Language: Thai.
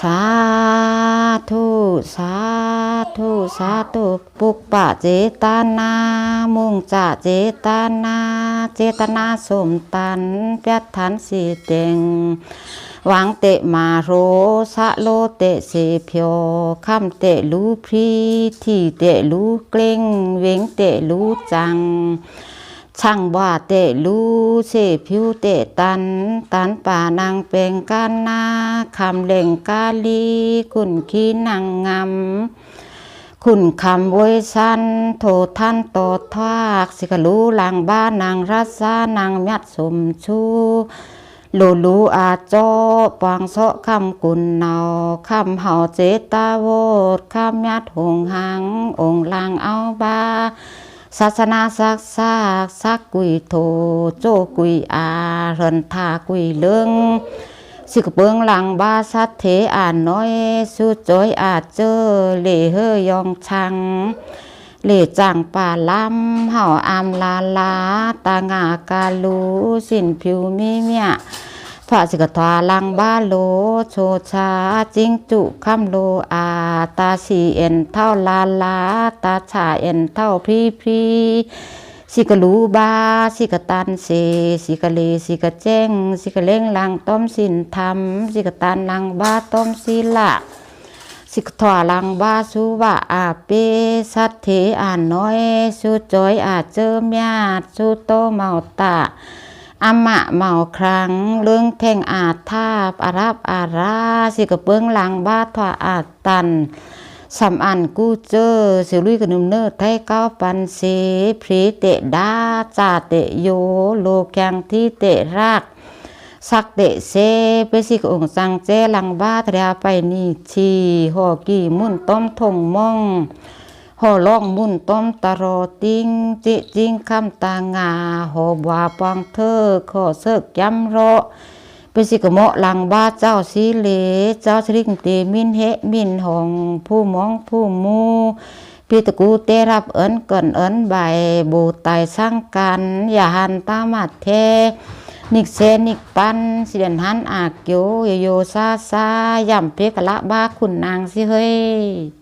สาธุสาธุสาธุปุกปะเจตนา มุ่งจะเจตนา เจตนาสมตันเปียทันสีเต็งหวังเตะมาโรสะโลเตะเสเพียวคำเตะรู้พรีที่เตะรู้เกรงเวงเตะรู้จัง ช่างว่าเตะลูเสผิวเตะตัน ตันป่านางเป็นกันนาคำเล่งกาลีคุณขี้นางงามคุณคำเวยสันโทท่านโตทากสิกลูหลังบ้านนางรัศานางยัดสมชูโลลูอาจอปางเสาะคำกุนเนาคำเห่าเจตาโวดคำยัดหงหัง องลางเอาบา ศาสนาสักซากสักกุยโทโจกุยอาเรินทากุยเลิงสิกเบิงหลังบาสัตเทอ่านน้อยสุจอยอาจเจอเหล่เฮยองชังเหล่จ่างป่าลำเห่าอามลาลาตางากาลูสินผิวมีเมีย ระสิกทาลังบ้าโลโชชาจิงจุคำโลอาตาสีเอ็นเท่าลาลาตาชาเอ็นเท่าพีพีสิกะลูบาสิกะตันเสสิกะเลสิกะแจ้งสิกะเล่งลังต้มสินธรรมสิกะตันลังบ้าต้มศิละสิกถวลังบาสุวะอาเปสัตเถอ่านน้อยสุจอยอาเจอมยาดสุโตเมาตะ อามะเมาครั้ง เรื่องแท่งอาทาบอารับอาราสิกะเปิงหลังบาถวาอาตันสำอันกูเจอสิลุยกนุมเนิดไทยเก้าปันเสพรีเตดาจาเตโยโลแกงที่เตรากสักเดะเซเปสิกองสังเจลังบ้าทะยาไปนี่ชีหอกี่มุ่นต้มทงม่อง หอล่องมุ่นต้มตะโรติงจิจิงคำตางาหอบว่าปองเธอขอเสกย้ำโรเป็นสิกะโมะลังบ้าเจ้าสีเหลเจ้าสริงเตมินเฮมินหองผู้มองผู้มูปีตะกูเตรับเอินเกินเอินใบบูไตสร้างกัน อย่าหันตามัดเท นิกเซนิกปันสิเดนหันอากโยโยโยซาซาย่ำเพกละบ้าคุณนางสิเฮ้ย